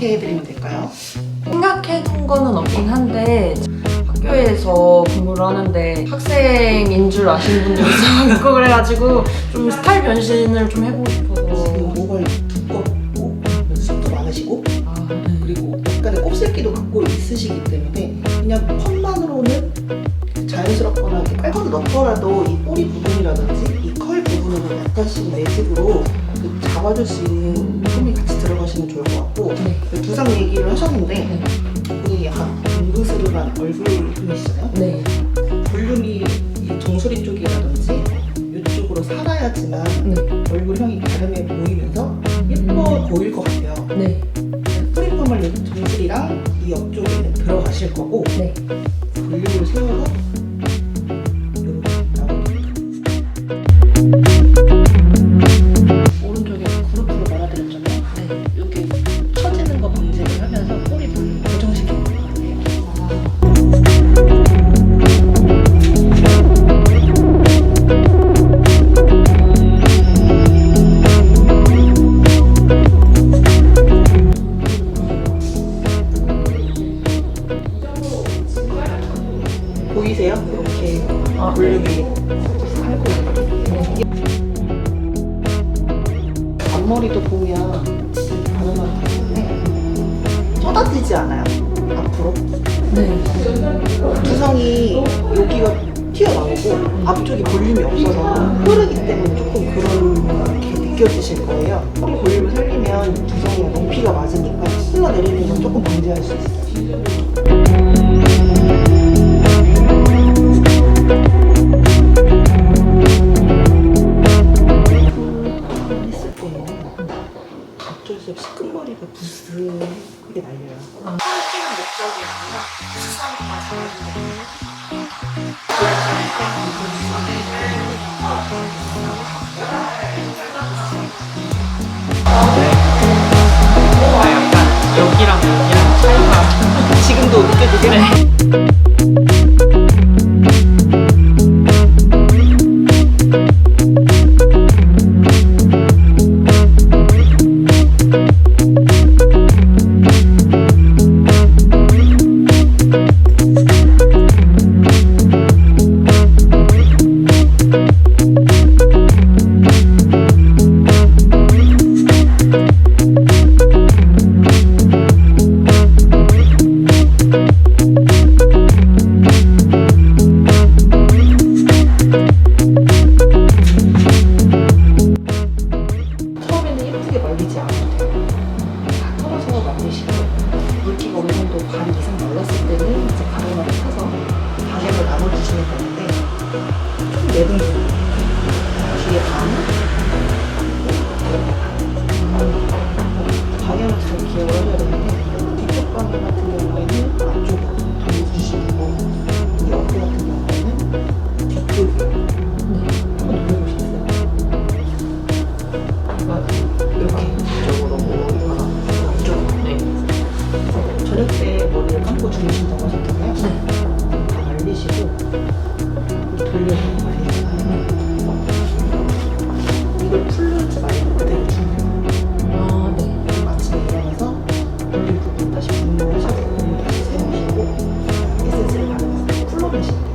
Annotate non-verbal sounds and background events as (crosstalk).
어떻게 해드리면 될까요? 생각해 둔 거는 없긴 한데 학교에서 근무를 하는데 학생인 줄 아시는 분들이 (laughs) 있어갖고 그래가지고 좀 스타일 변신을 좀 해보고 지금 싶어서 목을 두껍고 숱도 많으시고 아, 네. 그리고 약간의 곱슬기도 갖고 있으시기 때문에 그냥 펌만으로는 자연스럽거나 이렇게 깔거나 넣더라도 이 꼬리 부분이라든지 이 컬 부분은 약간씩 매직으로 그 잡아줄 수 있는 폼이 같이 들어가시면 좋을 것 같고 네. 그 두상 얘기를 하셨는데 네. 이게 약간 둥그스름한 얼굴 톤이시잖아요. 네. 볼륨이 이 정수리 쪽이라든지 이쪽으로 살아야지만 네. 얼굴형이 가름해 보이면서 예뻐 보일 것 같아요. 네. 프리펌을 이 정수리랑 이 옆쪽에는 들어가실 거고 네. 볼륨을 세워서 보이세요? 이렇게 아, 볼륨이 살고 있는 앞머리도 보면 가능하기 때문에 쏟아지지 않아요? 앞으로? 네. 두성이 여기가 튀어나오고 앞쪽이 볼륨이 없어서 흐르기 때문에 조금 그런 게 느껴지실 거예요. 허리 볼륨을 살리면 두성이가 높이가 맞으니까 흘러내리는 건 조금 방지할 수 있어요 끝머리가 부스하게 날려요. 아. 찍은 목적이 아니라 수상과 여기랑 여기랑 차이가 지금도 느껴지세요? 처음에는 예쁘게 말리지 않아도 돼요. 다 털어서 말리시고 물기가 어느 정도 반 이상 말랐을 때는 이제 가루마를 타서 방향을 나눠주시면 되는데 좀 내분 부 저녁 때 머리를 감고 주무신다고 하셨잖아요. 네. 다 말리시고 돌려서. 이걸 풀르지 말고 그대로 주무요 아, 네. 아침에 일어나서 볼륨 부분 다시 볼륨 다시 세우시고 에센스를 바르면서 쿨러내시면